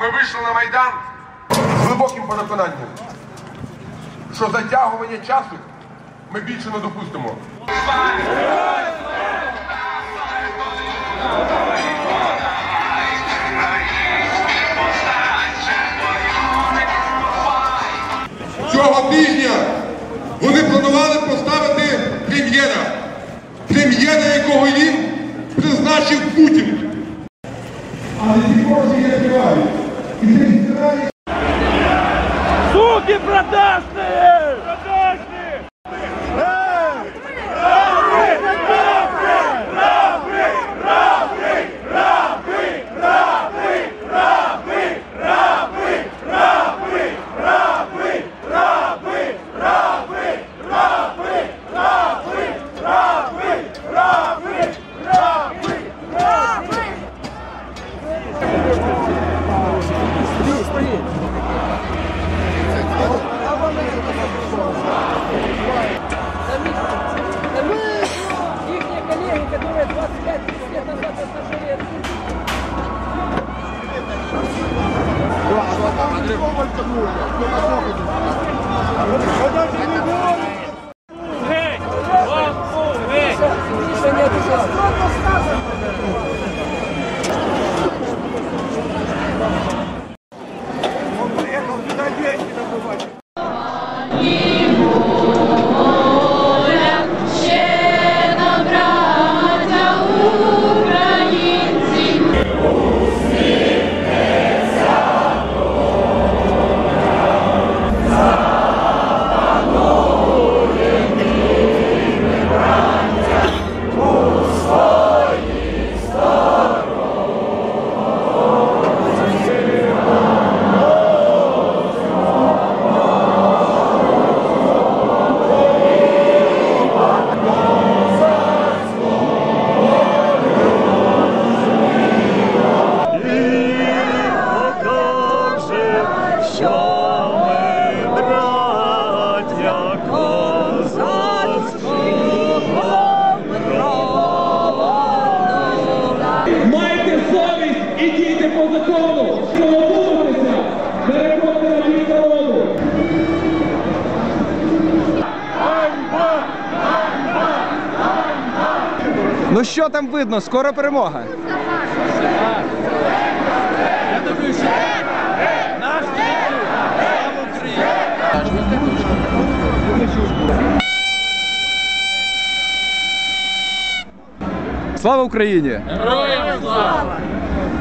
ми вийшли на Майдан з глибоким переконанням, що затягування часу ми більше не допустимо. Цього тижня вони планували поставити прем'єра, прем'єра, якого їм призначив Путін. هو التكون закону. Колотуватися, переходьте на бік народу. Ну що там видно? Скоро перемога. Слава Україні! Героям слава!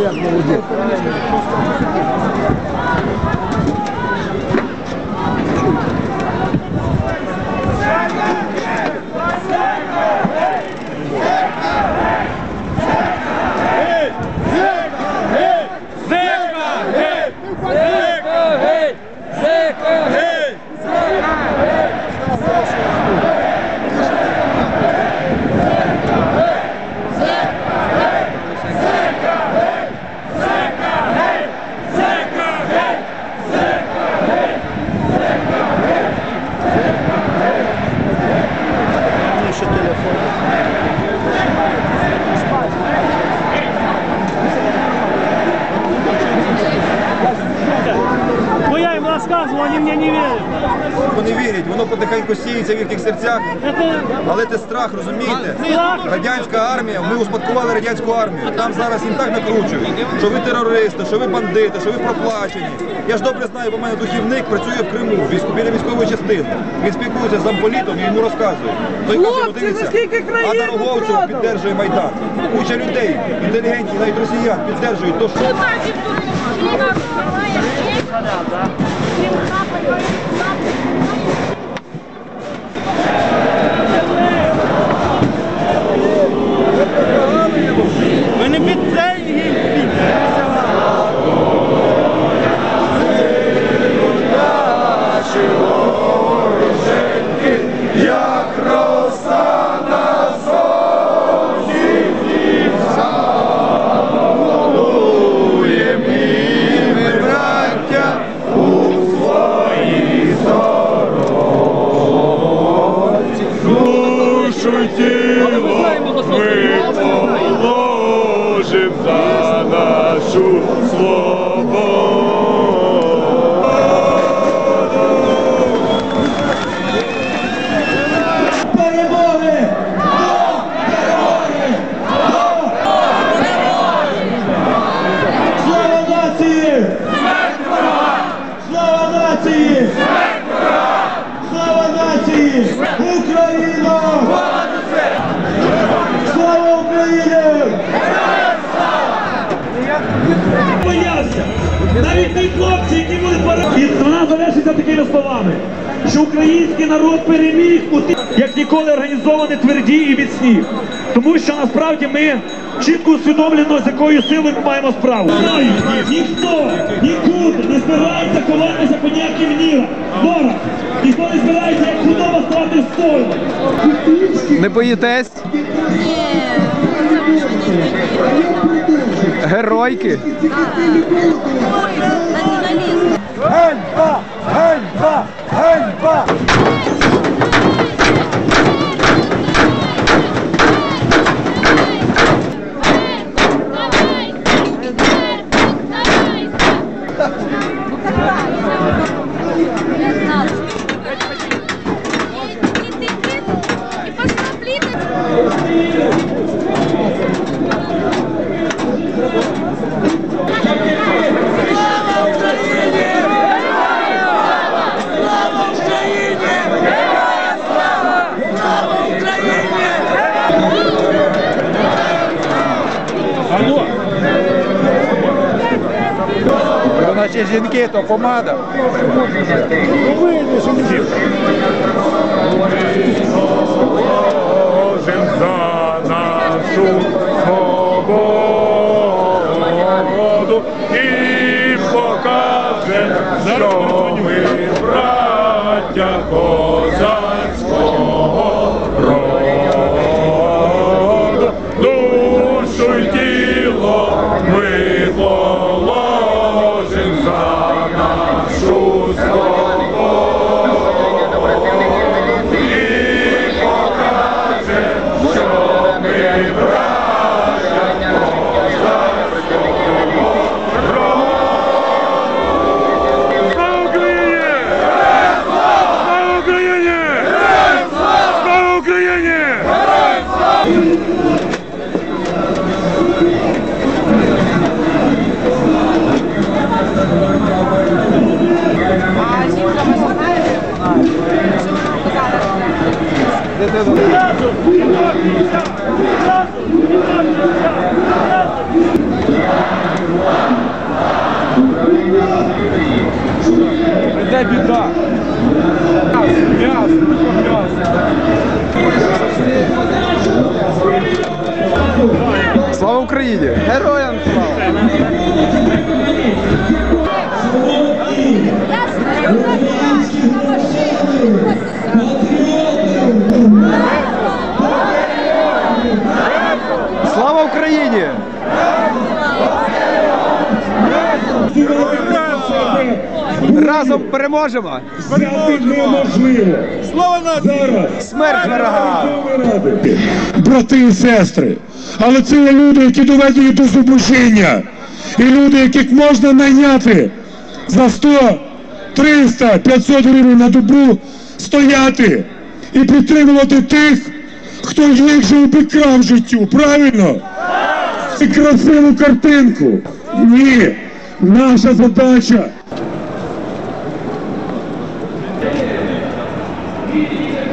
я им рассказывал, они мне не верят. Вони вірять, воно потихеньку сіється в їхніх серцях, але це страх, розумієте? Радянська армія, ми успадкували радянську армію. Там зараз їм так накручують, що ви терористи, що ви бандити, що ви проплачені. Я ж добре знаю, бо в мене духівник працює в Криму, військо- біля військової частини. Він спілкується з замполітом і йому розказує. Той каже, «Ну, дивіться, а Дороговцев підтримує Майдан. Куча людей, інтелігентів, навіть росіян підтримують то, що Thank you. Україна! Слава Україні! Боявся! Навіть ті хлопці, які були перед... І вона завершиться такими словами, що український народ переміг у тих, як ніколи організовані, тверді і міцні. Тому що насправді ми чітко усвідомлено, з якою силою ми маємо справу. Ніхто нікуди не збирається ховатися по ніяким мірам. Ворог! Ніхто не збирається як худоба стати стою. Не боїтесь? Геройки. Націоналізм. Ганьба! Ганьба! Наші жінки то помада. Покажем за нашу свободу і покажем, що ми браття козацького Де біда? М'ясо, Слава Україні! Героям слава! Слава Разом переможемо! неможливо. Слава Зараз Смерть ворогам! брати і сестри. Але це є люди, які доведені до зубожіння. І люди, яких можна найняти за 100, 300, 500 гривень на добу стояти і підтримувати тих, хто їх же обікрав життю. Правильно? І красиву картинку. Ні. Наша задача Thank you.